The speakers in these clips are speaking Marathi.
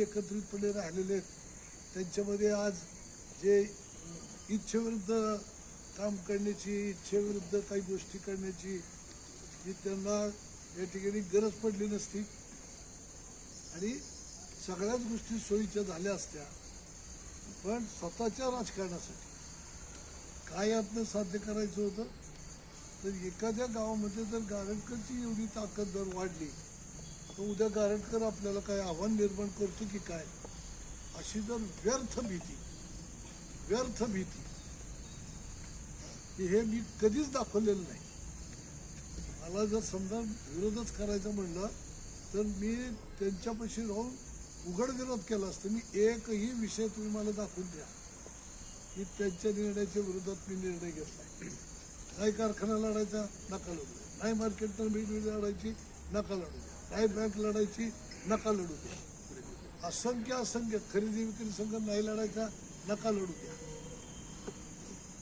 एकत्रितपणे राहिलेले आहेत. त्यांच्यामध्ये आज जे इच्छेविरुद्ध काम करण्याची इच्छेविरुद्ध काही गोष्टी करण्याची जी त्यांना या ठिकाणी गरज पडली नसती. आणि सगळ्याच गोष्टी सोयीच्या झाल्या असत्या. पण स्वतःच्या राजकारणासाठी काय यातनं साध्य करायचं होतं? तर एखाद्या गावामध्ये जर गारटकरची एवढी ताकद जर वाढली तर उद्या गारटकर आपल्याला काय आव्हान निर्माण करतो की काय? अशी जर व्यर्थ भीती व्यर्थ भीती. हे मी कधीच दाखवलेलं नाही. मला जर समजा विरोधच करायचा म्हणलं तर मी त्यांच्यापाशी राहून उघड विरोध केला असतो. मी एकही विषय तुम्ही मला दाखवून द्या. की त्यांच्या निर्णयाच्या विरोधात मी निर्णय घेतला. नाही कारखाना लढायचा नका लढू. नाही मार्केट तर कमिटी लढायची नका लढू. द्या काय बँक लढायची? नका लढू द्या. असंख्य असंख्य खरेदी विक्री संघ नाही लढायचा नका लढू द्या.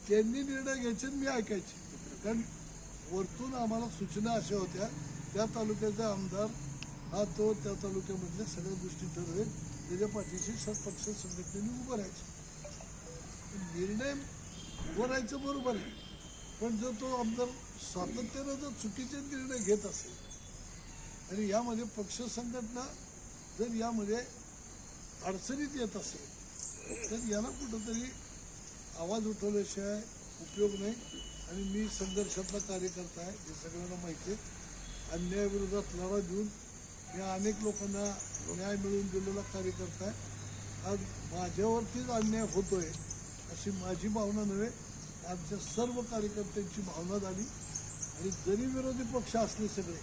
त्यांनी निर्णय घ्यायचे आणि मी ऐकायचे. कारण वरतून आम्हाला सूचना अशा होत्या त्या तालुक्याचा आमदार हा तो त्या तालुक्यामधल्या सगळ्या गोष्टी ठरवेल. त्याच्या पाठीशी पक्ष संघटनेने उभं राहायचं. निर्णय उभं राहायचं बरोबर आहे. पण जर तो आमदार सातत्यानं जर चुकीचे निर्णय घेत असेल आणि यामध्ये पक्ष संघटना जर यामध्ये अडचणीत येत असेल तर याला कुठंतरी आवाज उठवल्याशिवाय उपयोग नाही. आणि मी संघर्षातला कार्यकर्ता आहे हे सगळ्यांना माहिती आहे. अन्यायाविरोधात लढा देऊन मी अनेक लोकांना न्याय मिळवून दिलेला कार्यकर्ता आहे. आज माझ्यावरतीच अन्याय होतोय अशी माझी भावना नव्हे. आमच्या सर्व कार्यकर्त्यांची भावना झाली. आणि जरी विरोधी पक्ष असले सगळे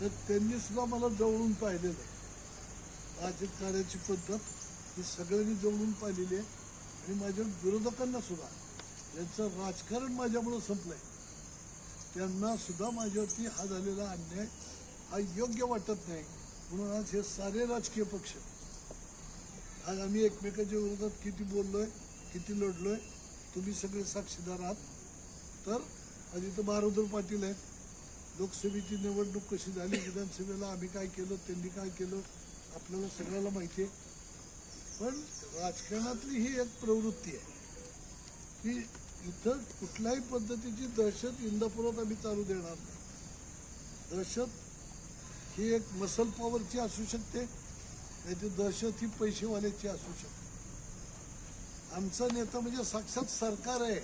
तर त्यांनी सुद्धा मला जवळून पाहिलेलं. आहे राजकीय कार्याची पद्धत ही सगळ्यांनी जवळून पाहिलेली आहे. आणि माझ्या विरोधकांना सुद्धा. यांचं राजकारण माझ्यामुळं संपलंय. त्यांना सुद्धा माझ्यावरती हा झालेला अन्याय हा योग्य वाटत नाही. म्हणून आज हे सारे राजकीय पक्ष आज आम्ही एकमेकाच्या विरोधात किती बोललोय किती लढलोय तुम्ही सगळे साक्षीदार आहात. तर आज इथं बारोदर पाटील आहेत. लोकसभेची निवडणूक कशी झाली विधानसभेला आम्ही काय केलं त्यांनी काय केलं आपल्याला सगळ्याला माहिती आहे. पण राजकारणातली ही एक प्रवृत्ती आहे की इथं कुठल्याही पद्धतीची दहशत इंदापुरात आम्ही चालू देणार नाही. दहशत ही एक मसल पॉवरची असू शकते नाही ती दहशत ही पैसेवाल्याची असू शकते. आमचा नेता म्हणजे साक्षात सरकार आहे.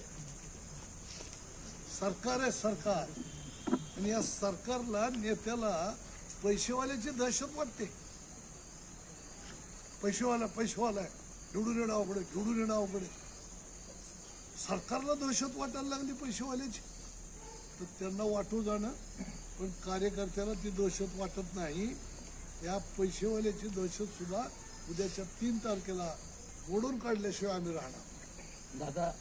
सरकार आहे सरकार. आणि या सरकारला नेत्याला पैसेवाल्याची दहशत वाटते. पैसेवाला पैसेवाला आहे. निवडून येणं अवघड आहे निवडून येणं अवघड आहे. सरकारला दहशत वाटायला लागली पैसेवाल्याची. तर त्यांना वाटू जाणं पण कार्यकर्त्याला ती दहशत वाटत नाही. या पैसेवाल्याची दहशत सुद्धा उद्याच्या तीन तारखेला मोडून काढल्याशिवाय आम्ही राहणार. दादा